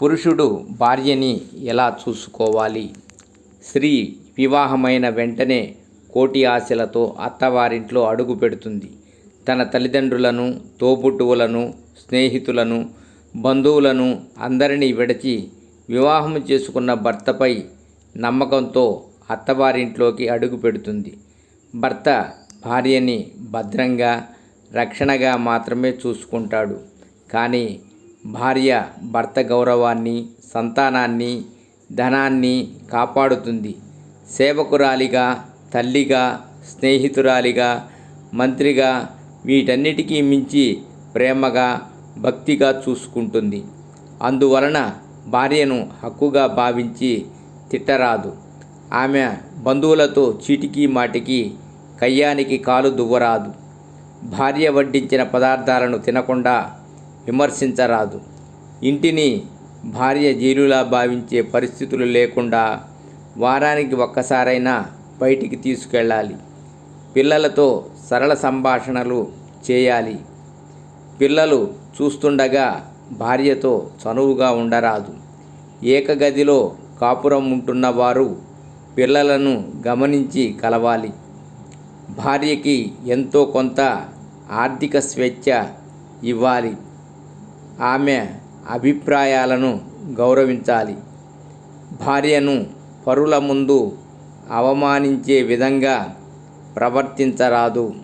పురుషుడు భార్యని ఎలా చూసుకోవాలి? స్త్రీ వివాహమైన వెంటనే కోటి ఆశలతో అత్తవారింట్లో అడుగు పెడుతుంది. తన తల్లిదండ్రులను తోబుట్టువులను స్నేహితులను బంధువులను అందరినీ విడచి వివాహం చేసుకున్న భర్తపై నమ్మకంతో అత్తవారింట్లోకి అడుగు పెడుతుంది. భర్త భార్యని భద్రంగా రక్షణగా మాత్రమే చూసుకుంటాడు. కానీ భార్య భర్త గౌరవాన్ని సంతానాన్ని ధనాన్ని కాపాడుతుంది. సేవకురాలిగా తల్లిగా స్నేహితురాలిగా మంత్రిగా వీటన్నిటికీ మించి ప్రేమగా భక్తిగా చూసుకుంటుంది. అందువలన భార్యను హక్కుగా భావించి తిట్టరాదు. ఆమె బంధువులతో చీటికి మాటికి కయ్యానికి కాలు దువ్వరాదు. భార్య వడ్డించిన పదార్థాలను తినకుండా విమర్శించరాదు. ఇంటిని భార్య జైలులా భావించే పరిస్థితులు లేకుండా వారానికి ఒక్కసారైనా బయటికి తీసుకెళ్ళాలి. పిల్లలతో సరళ సంభాషణలు చేయాలి. పిల్లలు చూస్తుండగా భార్యతో చనువుగా ఉండరాదు. ఏకగదిలో కాపురం ఉంటున్న వారు పిల్లలను గమనించి కలవాలి. భార్యకి ఎంతో కొంత ఆర్థిక స్వేచ్ఛ ఇవ్వాలి. ఆమె అభిప్రాయాలను గౌరవించాలి. భార్యను పరుల ముందు అవమానించే విధంగా ప్రవర్తించరాదు.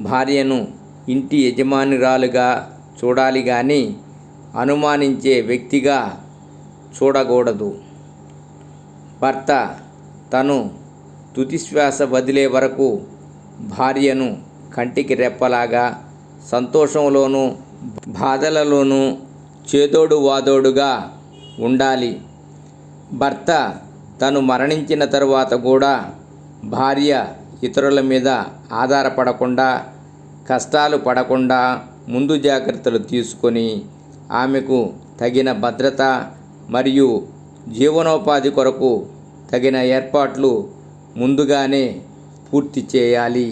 భార్యను ఇంటి యజమానురాలుగా చూడాలి కానీ అనుమానించే వ్యక్తిగా చూడకూడదు. భర్త తను తుదిశ్వాస వదిలే వరకు భార్యను కంటికి రెప్పలాగా సంతోషంలోనూ బాధలలోనూ చేదోడు వాదోడుగా ఉండాలి. భర్త తను మరణించిన తరువాత కూడా భార్య ఇతరుల మీద ఆధారపడకుండా కష్టాలు పడకుండా ముందు జాగ్రత్తలు తీసుకొని ఆమెకు తగిన భద్రత మరియు జీవనోపాధి కొరకు తగిన ఏర్పాట్లు ముందుగానే పూర్తి చేయాలి.